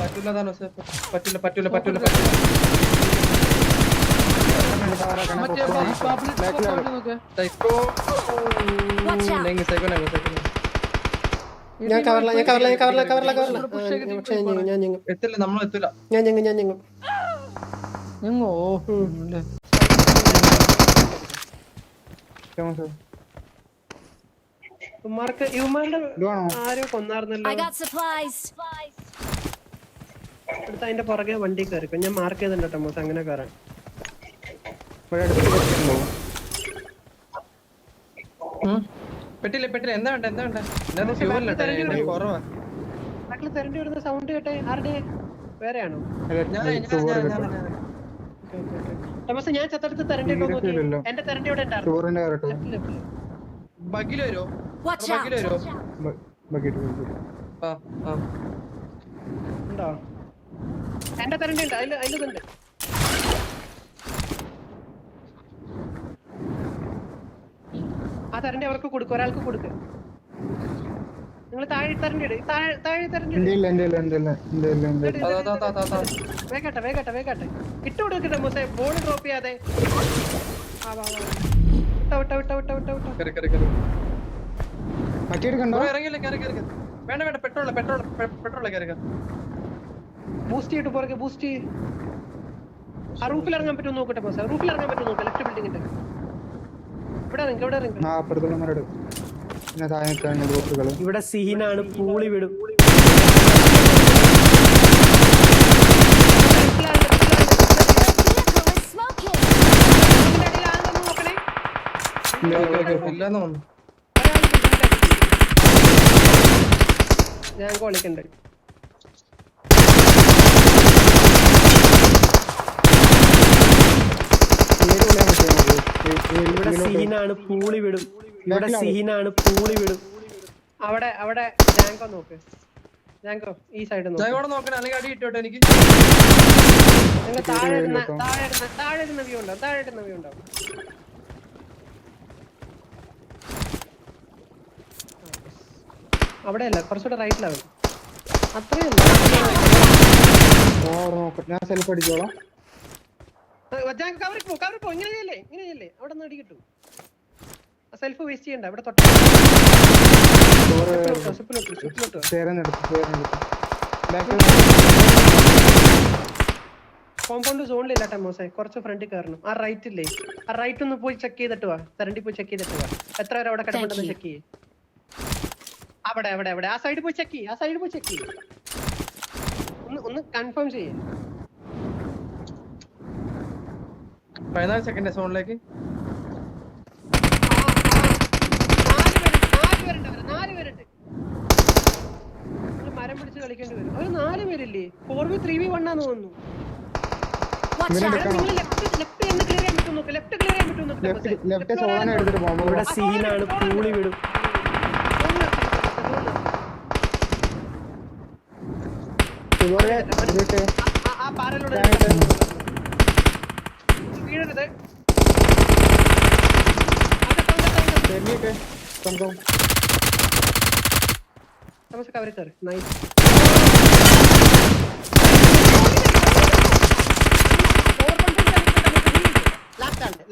പറ്റില്ല പറ്റില്ല പറ്റില്ല പറ്റില്ല ഞാൻ കവറില ഞാൻ കവറില ഞാൻ കവറില കവറില കവറില. പക്ഷേ ഞാൻ ഞെങ്ങും, ഞാൻ ഞെങ്ങും. എത്തില്ല നമ്മൾ എത്തില്ല. ഞാൻ ഞെങ്ങും ഞാൻ ഞെങ്ങും. ഞങ്ങോ. ഇവന്മാർക്ക് ഇവന്മാരുടെ ആരോ കൊന്നാർന്നല്ലോ. I got supplies. അടുത്ത അതിന്റെ പുറകെ വണ്ടി കയറിക്കോ. ഞാൻ മാർക്ക് ചെയ്തിട്ടുണ്ട് കേട്ടോ മോസ് അങ്ങനെ കയറാൻ. പെട്ടില്ല പെട്ടില്ല എന്താ വേണ്ട എന്താ വേണ്ട? എന്താ ഫ്യൂവല്ല കുറവാ. ബാക്കിൽ തരണ്ടി വരുന്ന സൗണ്ട് കേട്ടെ? ആരുടെ? വേറെയാണോ? ഞാൻ ഞാൻ ഞാൻ ഞാൻ ടമസ് ഞാൻ ചത്തടുത്ത് തെരണ്ടി നോക്കി എന്റെ തരണ്ടി ഇവിടെ ഉണ്ടായിരുന്നു. ബഗിൽ വരുമോ Watch out. വരുമോ ആ ആ. ഉണ്ടോ? എന്റെ തരണ്ടി ഉണ്ട് അതിൽ അതിലുണ്ട് ആ തരണ്ടി അവർക്ക് കൊടുക്കും ഒരാൾക്ക് കൊടുക്ക്. നിങ്ങൾ താഴെ തരണ്ടി ഇട് താഴെ തരണ്ടി ഇട്. വേഗട്ടെ വേഗട്ടെ വേഗട്ടെ. ഇട്ട് കൊടുക്കട്ടെ മുസേ ബോൾ ഡ്രോപ്പ് ചെയ്യാതെ. ആ വാ വാ വിട്ടോ വിട്ടോ വിട്ടോ വിട്ടോ വിട്ടോ കറി കറി കറി ബ്രോ, ഇറങ്ങിയില്ല കയറി കയറി കയറി. വേണ്ട വേണ്ട പെട്രോൾ പെട്രോൾ പെട്രോൾ കയറി കയറി ബൂസ്റ്റ് ചെയ്തിട്ട് പുറകെ ബൂസ്റ്റ് ചെയ്ത് ആ റൂഫിൽ ഇറങ്ങാൻ പറ്റുമോ നോക്കട്ടെ ബോസ് റൂഫിൽ ഇറങ്ങാൻ പറ്റുമോ നോക്കാം ലെഫ്റ്റ് ബിൽഡിംഗിന്റെ ഇവിടെ ഇറങ്ങി ഇവിടെ ഇറങ്ങി. ഇവിടെ സീനാണ് പൂളി വിടും ഇല്ല ഓക്കേ. ഇല്ലാന്ന് തോന്നുന്നു. ഞാൻ കോളിക്കണ്ട്. ഇവിടെ സീനാണ് പൂളി വിടും. ഇവിടെ സീനാണ് പൂളി വിടും. അവിടെ അവിടെ ജാങ്കോ നോക്ക്. ജാങ്കോ ഈ സൈഡ് നോക്കണം നോക്ക്. ഇവിടെ നോക്കണേ അല്ലെങ്കിൽ അടി ഇട്ടോട്ടെ എനിക്ക്? താഴെ താഴെ താഴെ വ്യൂ ഉണ്ടാവും താഴെ വ്യൂ ഉണ്ടാവും. അവിടെ അല്ല കുറച്ചുകൂടെ റൈറ്റിലാവും അത്രയല്ല ഞാൻ സെൽഫ് അടിച്ചോളാം കവറിൽ പോ കവറിൽ പോ ഇങ്ങനെ ചെയ്യല്ലേ ഇങ്ങനെ ചെയ്യല്ലേ. അവിടെ നിന്ന് അടി സെൽഫ് വേസ്റ്റ് ചെയ്യണ്ട അവിടെ തൊട്ട് കോമ്പൗണ്ട് സോണിലില്ല മോസേ കുറച്ച് ഫ്രണ്ടിൽ കയറണം. ആ റൈറ്റ് ഇല്ലേ? ആ റൈറ്റ് ഒന്ന് പോയി ചെക്ക് ചെയ്തിട്ട് വാ. തരണ്ടി പോയി ചെക്ക് ചെയ്തിട്ട് വാ. എത്ര പേര് അവിടെ കിടപ്പുണ്ടെന്ന് ചെക്ക് ചെയ്യേ. അവിടെ അവിടെ അവിടെ. ആ സൈഡിൽ പോയി ചെക്ക് ചെയ്യ് ആ സൈഡിൽ പോയി ചെക്ക് ചെയ്യ്. ഒന്ന് ഒന്ന് കൺഫേം ചെയ്യേ. പതിനാല് സെക്കൻഡ് സോണിലേക്ക്? മരം പിടിച്ച് കളിക്കേണ്ടി വരും. ഒരു നാല് പേരില്ലേ? Four V three V one ആന്ന് തോന്നുന്നു. ലെഫ്റ്റ് ലെഫ്റ്റ് എന്ന് ക്ലിയർ ചെയ്യാൻ പറ്റും നോക്ക് ലെഫ്റ്റ് ക്ലിയർ ചെയ്യാൻ പറ്റും നോക്ക് ലെഫ്റ്റ് സോണാണ് എടുത്തിട്ട് പോകുമ്പോ ഇവിടെ സീനാണ് പൂളി വിടും. ഇതുപോലെ ആ പാറയിലൂടെ വീഴരുത്. തെന്നിട്ട് സ്വന്തം നമുക്ക് കവറി കയറി. നൈസ്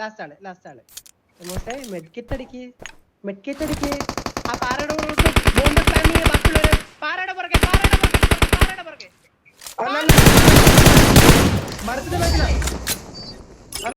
ലാസ്റ്റ് ആണ് ലാസ്റ്റ് ആണ് മെഡ്കിറ്റ് അടിക്ക് മെഡ്കിറ്റ് അടിക്ക്. ആ പാറയുടെ കൂടെ